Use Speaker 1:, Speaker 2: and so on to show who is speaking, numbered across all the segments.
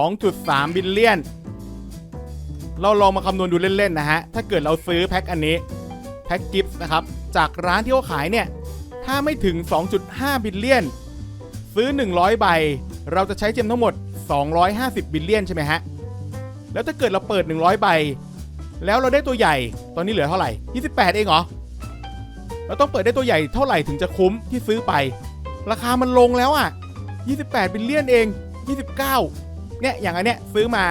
Speaker 1: 2.3 บิลเลียน เราลองมาคำนวณดูเล่น ๆ นะฮะ ถ้าเกิดเราซื้อแพ็คอันนี้ แพ็คกิฟต์นะครับ จากร้านที่เขาขายเนี่ย ถ้าไม่ถึง 2.5 บิลเลียน ซื้อ 100 ใบ เราจะใช้เจมทั้งหมด 250 บิลเลียนใช่ไหมฮะ แล้วถ้าเกิดเราเปิด 100 ใบ แล้วเราได้ตัวใหญ่ ตอนนี้เหลือเท่าไหร่ 28 เองเหรอ เราต้องเปิดได้ตัวใหญ่เท่าไหร่ถึงจะคุ้มที่ซื้อไป ราคามันลงแล้วอะ 28 บิลเลียนเอง 29 เนี่ยอย่างอันเนี้ยซื้อมา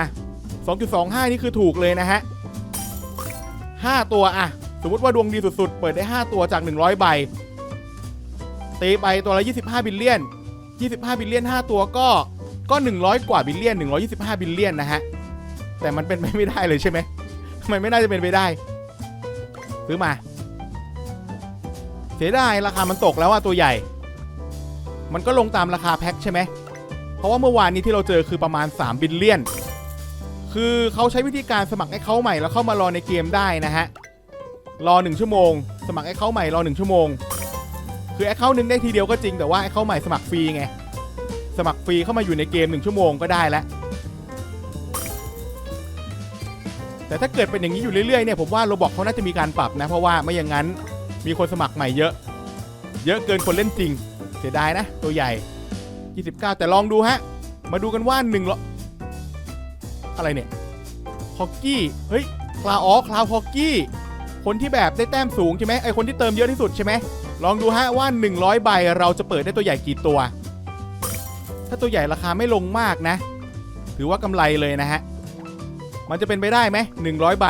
Speaker 1: 2.25 นี่คือถูกเลยนะฮะ 5 ตัวอะสมมติว่าดวงดีสุดๆ เปิดได้ 5 ตัวจาก 100 ใบ ตีไปตัวละ 25 บิลเลียน 25 บิลเลียน 5 ตัวก็ก็ 100 กว่าบิลเลียน 125 บิลเลียนนะฮะ แต่มันเป็นไปไม่ได้เลยใช่ไหมทำไมไม่น่าจะเป็นไปได้ ซื้อมา เสียดายราคามันตกแล้วอะตัวใหญ่ มันก็ลงตามราคาแพ็คใช่ไหม เพราะว่าเมื่อวานนี้ที่เราเจอคือประมาณ 3 บิลเลียน คือเขาใช้วิธีการสมัครให้เขาใหม่แล้วเข้ามารอในเกมได้นะฮะ รอ 1 ชั่วโมง สมัครให้เขาใหม่รอ 1 ชั่วโมง คือแอคเคาท์หนึ่งได้ทีเดียวก็จริงแต่ว่าแอคเคาท์ใหม่สมัครฟรีไง สมัครฟรีเข้ามาอยู่ในเกม 1 ชั่วโมงก็ได้แล้ว แต่ถ้าเกิดเป็นอย่างนี้อยู่เรื่อยๆเนี่ยผมว่าโรบอกเขาน่าจะมีการปรับนะ เพราะว่าไม่อย่างนั้นมีคนสมัครใหม่เยอะ เยอะเกินคนเล่นจริง เสียดายนะ ตัวใหญ่ 29 แต่ลองดูฮะ มาดูกันว่า1นึ่งอะไรเนี่ยฮอกกี้ เฮ้ย คลาอ๋อคลาวฮอกกี้ คนที่แบบได้แต้มสูงใช่ไหมไอคนที่เติมเยอะที่สุดใช่ไหม ลองดูฮะว่า 100 ใบเราจะเปิดได้ตัวใหญ่กี่ตัว ถ้าตัวใหญ่ราคาไม่ลงมากนะ ถือว่ากำไรเลยนะฮะ มันจะเป็นไปได้ไหม100ใบ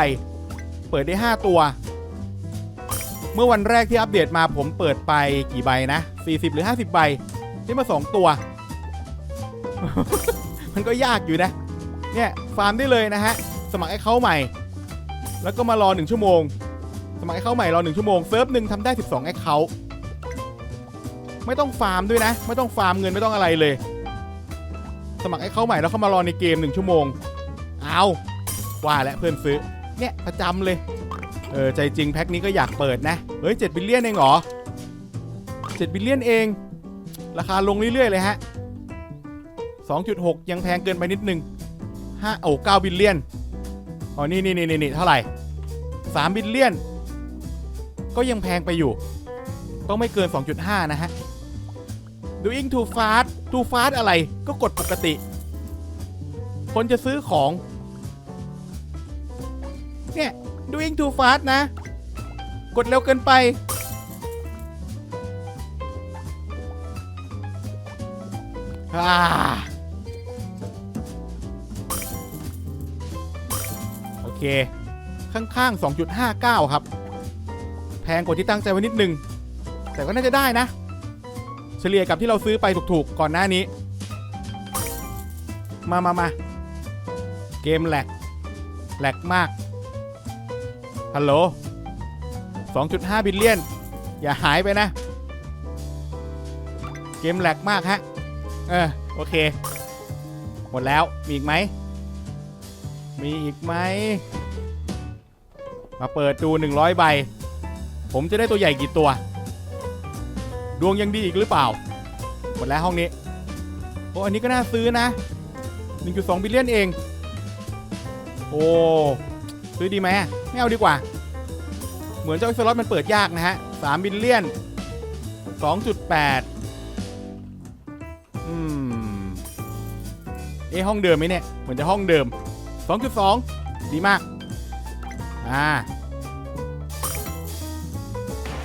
Speaker 1: เปิดได้ 5 ตัว เมื่อวันแรกที่อัปเดตมาผมเปิดไปกี่ใบนะ40 หรือ 50 ใบ ได้มา 2 ตัว มันก็ยากอยู่นะ เนี่ยฟาร์มได้เลยนะฮะ สมัครไอ้เขาใหม่ แล้วก็มารอ 1 ชั่วโมง สมัครไอ้เขาใหม่รอ 1 ชั่วโมงเซิร์ฟหนึ่งทำได้ 12ไอ้เขาไม่ต้องฟาร์มด้วยนะ ไม่ต้องฟาร์มเงินไม่ต้องอะไรเลย สมัครไอ้เขาใหม่แล้วเข้ามารอในเกม 1 ชั่วโมง เอาว่าแล้วเพื่อนซื้อ เนี่ยประจำเลย เออใจจริงแพ็คนี้ก็อยากเปิดนะ เฮ้ย7บิลเลียนเองเหรอ7บิลเลียนเอง ราคาลงเรื่อยๆเลยฮะ 2.6 ยังแพงเกินไปนิดนึง5โอ้9บิลเลียนอ๋อนี่นี่นี่นี่เท่าไหร่3บิลเลียน ก็ยังแพงไปอยู่ ต้องไม่เกิน 2.5 นะฮะ doing too fast too fast อะไรก็กดปกติ คนจะซื้อของ เนี่ย doing too fast นะ กดเร็วเกินไปอ่า เค ข้างๆ 2.59 ครับ แพงกว่าที่ตั้งใจไว้นิดนึง แต่ก็น่าจะได้นะ เฉลี่ยกับที่เราซื้อไปถูกๆ ก่อนหน้านี้ มามามาเกมแหลก แหลกมาก ฮัลโหล 2.5 บิลเลียน อย่าหายไปนะ เกมแหลกมากฮะ เออ โอเค หมดแล้ว มีอีกไหม มีอีกไหม มาเปิดดู 100 ใบ ผมจะได้ตัวใหญ่กี่ตัว ดวงยังดีอีกหรือเปล่า หมดแล้วห้องนี้ โอ้อันนี้ก็น่าซื้อนะ 1.2 บิลเลียนเอง โอ้ ซื้อดีไหมไม่เอาดีกว่า เหมือนเจ้าสล็อตมันเปิดยากนะฮะ 3 บิลเลียน 2.8 อืม เอะห้องเดิมไหมเนี่ย เหมือนจะห้องเดิม 2.2 ดีมาก อ่า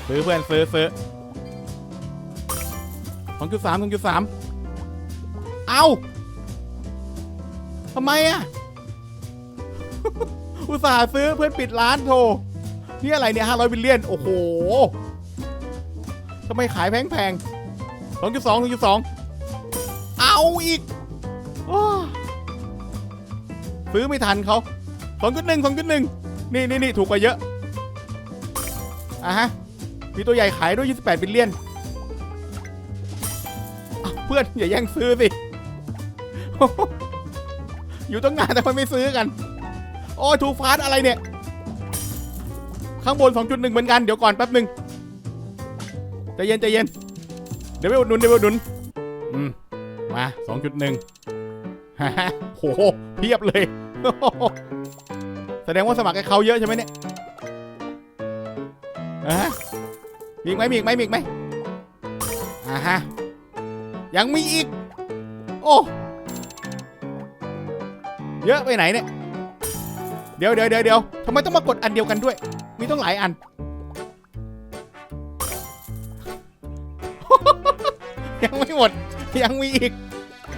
Speaker 1: ซื้อเพื่อนซื้อซื้อสองจุดสามสองจุดสามเอาทำไมอะ อุตส่าห์ซื้อเพื่อนปิดร้านโทนี่อะไรเนี่ยห้าร้อยบิลเลียน โอ้โหทำไมขายแพงแพงสองจุดสองสองจุดสองเอาอีก ซื้อไม่ทันเขาสองจุดหนึ่งสองจุดหนึ่งนี่นี่นี่ถูกกว่าเยอะอะฮะมีตัวใหญ่ขายด้วย 28บิลเลียนอ้าวเพื่อนอย่าแย่งซื้อสิ อยู่ตั้งนานแต่มันไม่ซื้อกัน โอ้ทูฟาสอะไรเนี่ย ข้างบน 2.1 เหมือนกัน เดี๋ยวก่อนแป๊บหนึ่งใจเย็นใจเย็น เดี๋ยวไปอุดหนุนเดี๋ยวไปอุดหนุน อืม มา 2.1ฮะโหเพียบเลย แสดงว่าสมัครให้เขาเยอะใช่ไหมเนี่ยอะมีอีกไหมมีอีกไหมมีอีกไหมอ่าฮะ ยังมีอีก โอ้ เยอะไปไหนเนี่ย เดี๋ยวเดี๋ยวเดี๋ยวเดี๋ยวทำไมต้องมากดอันเดียวกันด้วย มีต้องหลายอัน ยังไม่หมด ยังมีอีก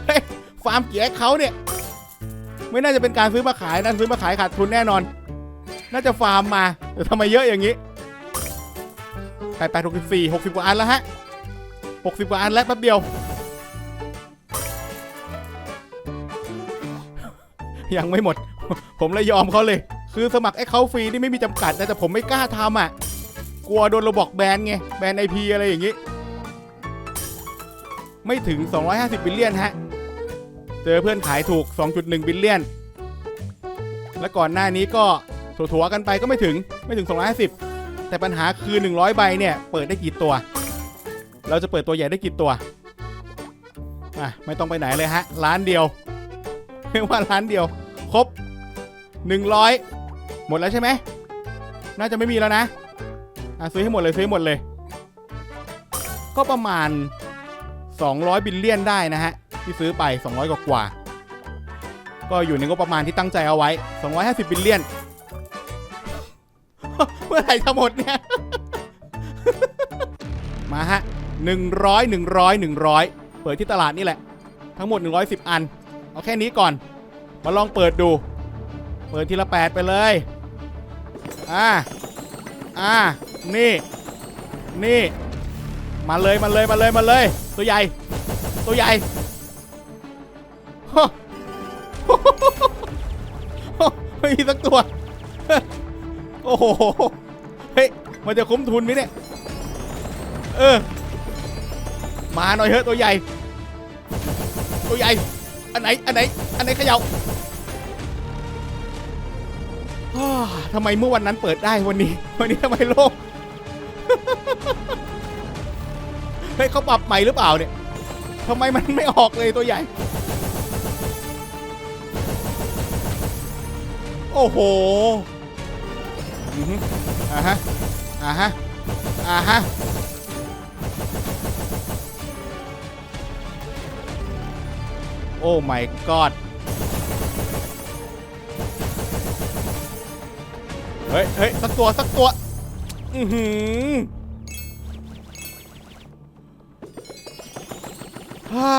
Speaker 1: เฮ้ยฟาร์มเกียร์เขาเนี่ย ไม่น่าจะเป็นการซื้อมาขายนะซื้อมาขายขาดทุนแน่นอน น่าจะฟาร์มมาแต่ทำไมเยอะอย่างนี้แปดแปดหกสิบสี่หกสิบกว่าอันแล้วฮะหกสิบกว่าอันแล้วแป๊บเดียว ยังไม่หมด ผมเลยยอมเขาเลย คือสมัครไอ้เขาฟรีนี่ไม่มีจำกัดนะแต่ผมไม่กล้าทำอะ กลัวโดนระบอกแบนไง แบนไอพีอะไรอย่างนี้ ไม่ถึง 250บิลเลียนฮะ จอเพื่อนขายถูก 2.1 บิลเลียน และก่อนหน้านี้ก็ถัวๆกันไปก็ไม่ถึงไม่ถึง 250 แต่ปัญหาคือ 100 ใบเนี่ย เปิดได้กี่ตัว เราจะเปิดตัวใหญ่ได้กี่ตัว อะ ไม่ต้องไปไหนเลยฮะ ร้านเดียวไม่ว่าร้านเดียว ครบ 100 หมดแล้วใช่ไหม น่าจะไม่มีแล้วนะ อะ ซื้อให้หมดเลยซื้อให้หมดเลย ก็ประมาณ 200 บิลเลียนได้นะฮะ ที่ซื้อไป 200 กว่ากว่า ก็อยู่ในงบประมาณที่ตั้งใจเอาไว้ 250บิลเลียน เมื่อไหร่จะหมดเนี่ย มาฮะ 100 100 100 เปิดที่ตลาดนี่แหละ ทั้งหมด 110 อัน เอาแค่นี้ก่อน มาลองเปิดดู เปิดทีละ 8 ไปเลย อ่า อ่า นี่ นี่ มาเลย มาเลย มาเลย มาเลย ตัวใหญ่ ตัวใหญ่ ไม่มีสักตัว โอ้โห เฮ้ย มันจะคุ้มทุนไหมเนี่ย เออ มาหน่อยเถอะตัวใหญ่ ตัวใหญ่ อันไหน อันไหน อันไหนเขย่าทำไมเมื่อวันนั้นเปิดได้วันนี้ วันนี้ทำไมโล่งเฮ้ยเขาปรับใหม่หรือเปล่าเนี่ยทำไมมันไม่ออกเลยตัวใหญ่ อ้โหอือฮึอ่าฮะอ่าฮะอ่าฮะโอ้ my god เฮ้ยเฮ้ยสักตัว สักตัว อือหือฮ่า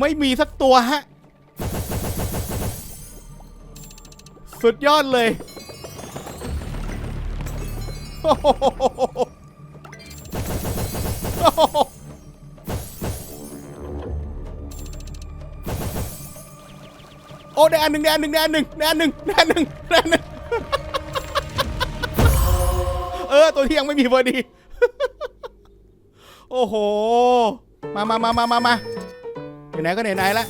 Speaker 1: ไม่มีสักตัวฮะ สุดยอดเลย โอ้โหโอ้โหโอ้ได้อันหนึ่งได้อันหนึ่งได้อันหนึ่งได้อันหนึ่งได้อันหนึ่งได้อันหนึ่งเออ ตัวที่ยังไม่มีพอดี โอ้โห มามามามามามาไหนก็ไหนๆแล้ว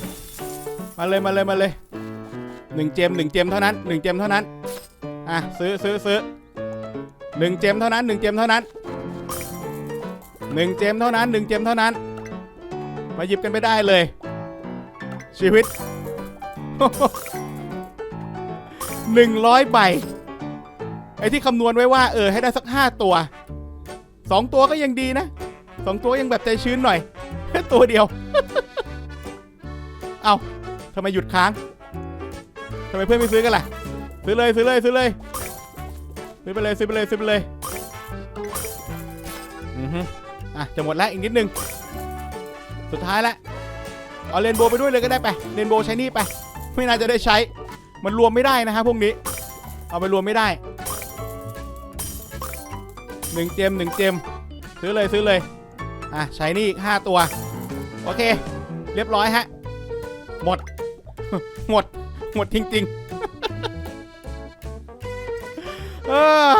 Speaker 1: มาเลย มาเลย มาเลย หนึ่งเจมหนึ่งเจมเท่านั้นหนึ่งเจมเท่านั้นอะซื้อซื้อซื้อหนึ่งเจมเท่านั้นหนึ่งเจมเท่านั้นหนึ่งเจมเท่านั้นหนึ่งเจมเท่านั้น มาหยิบกันไปได้เลย ชีวิตหนึ่งร้อยใบไอ้ที่คำนวณไว้ว่าเออให้ได้สักห้าตัวสองตัวก็ยังดีนะสองตัวยังแบบใจชื้นหน่อยแค่ตัวเดียว เอาทำไมหยุดค้าง ทำไมเพื่อนไม่ซื้อกันล่ะ ซื้อเลยซื้อเลยซื้อเลย ซื้อไปเลยซื้อไปเลยซื้อไปเลยอือฮึอะจะหมดแล้วอีกนิดนึง สุดท้ายละเอาเรนโบไปด้วยเลยก็ได้ไปเรนโบใช้นี่ไป ไม่น่าจะได้ใช้ มันรวมไม่ได้นะฮะพวกนี้ เอาไปรวมไม่ได้หนึ่งเจมหนึ่งเจมซื้อเลยซื้อเลยอะใช้นี่อีกห้าตัว โอเค เรียบร้อยฮะ หมด หมด หมดจริงๆเออ